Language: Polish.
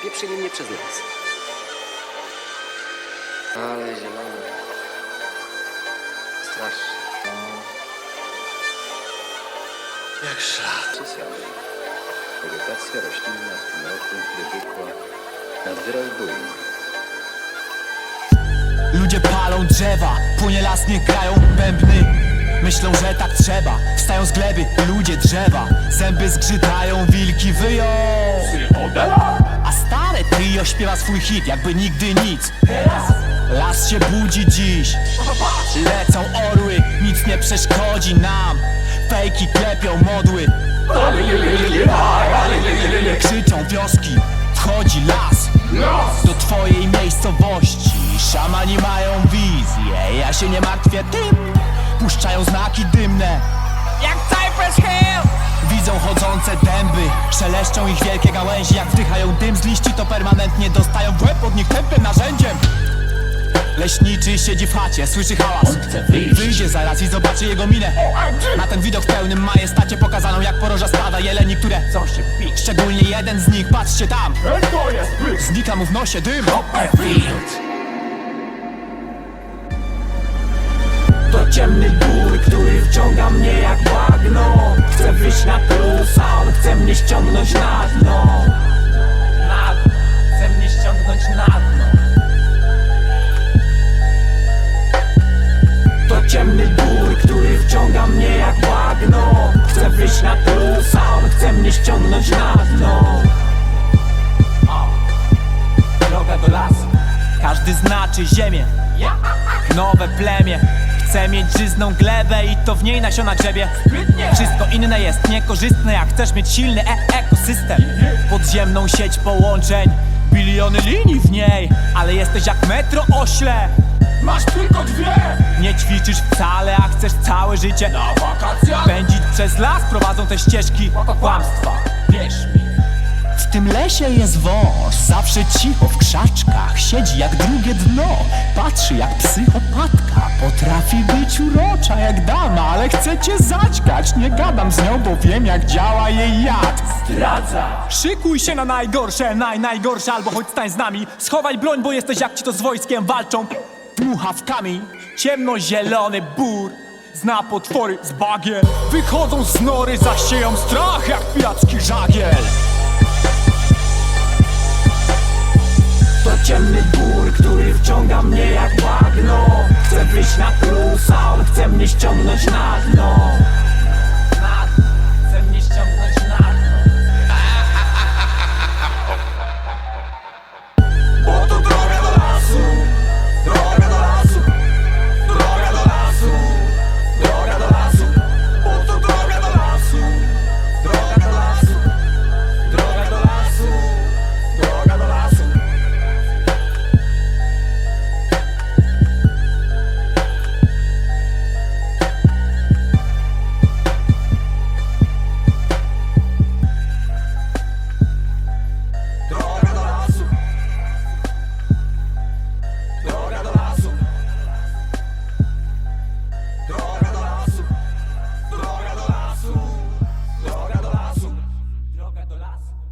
wypieprzyli mnie przez las. Ale zielone. Strasznie. Jak szlak. Przesiadły. Wegetacja roślinna w tym roku wybuchła nad wyraz bujny. Ludzie palą drzewa, płynie las, nie grają bębny Myślą, że tak trzeba, wstają z gleby, ludzie drzewa Zęby zgrzytają, wilki wyją A stare trio śpiewa swój hit, jakby nigdy nic. Las się budzi dziś. Lecą orły, nic nie przeszkodzi nam. Fejki klepią modły. Krzyczą wioski, wchodzi las. Do twojej miejscowości. Szamani mają wizję, ja się nie martwię tym. Puszczają znaki dymne. Jak chodzące dęby Szeleszczą ich wielkie gałęzi Jak wdychają dym z liści to permanentnie dostają w łeb od nich tępym narzędziem. Leśniczy siedzi w chacie, słyszy hałas. Wyjdzie zaraz i zobaczy jego minę. Na ten widok w pełnym majestacie pokazaną jak poroża stada jeleni, które Szczególnie jeden z nich, patrzcie tam. Znika mu w nosie dym. To ciemny gór, który wciąga mnie jak mnie ściągnąć na dno Droga do lasu. Każdy znaczy ziemię. Nowe plemię. Chce mieć żyzną glebę i to w niej nasiona grzebie. Wszystko inne jest niekorzystne Jak chcesz mieć silny e ekosystem. Podziemną sieć połączeń Biliony linii w niej. Ale jesteś jak metro ośle Masz tylko dwie. Nie ćwiczysz wcale, a chcesz całe życie na wakacjach. Pędzić przez las prowadzą te ścieżki kłamstwa. Wierz mi. W tym lesie jest wąż, zawsze cicho w krzaczkach Siedzi jak drugie dno, patrzy jak psychopatka. Potrafi być urocza jak dama, ale chce cię zaćkać Nie gadam z nią, bo wiem jak działa jej jad. Zdradza. Szykuj się na najgorsze, naj najgorsze Albo chodź stań z nami, schowaj broń, bo jesteś jak ci to z wojskiem walczą Dmuchawkami, ciemnozielony bór Zna potwory z bagier Wychodzą z nory, zasieją strach jak piracki żagiel. To ciemny gór, który wciąga mnie jak bagno. Chcę wyjść na plusa, on chce mnie ściągnąć us.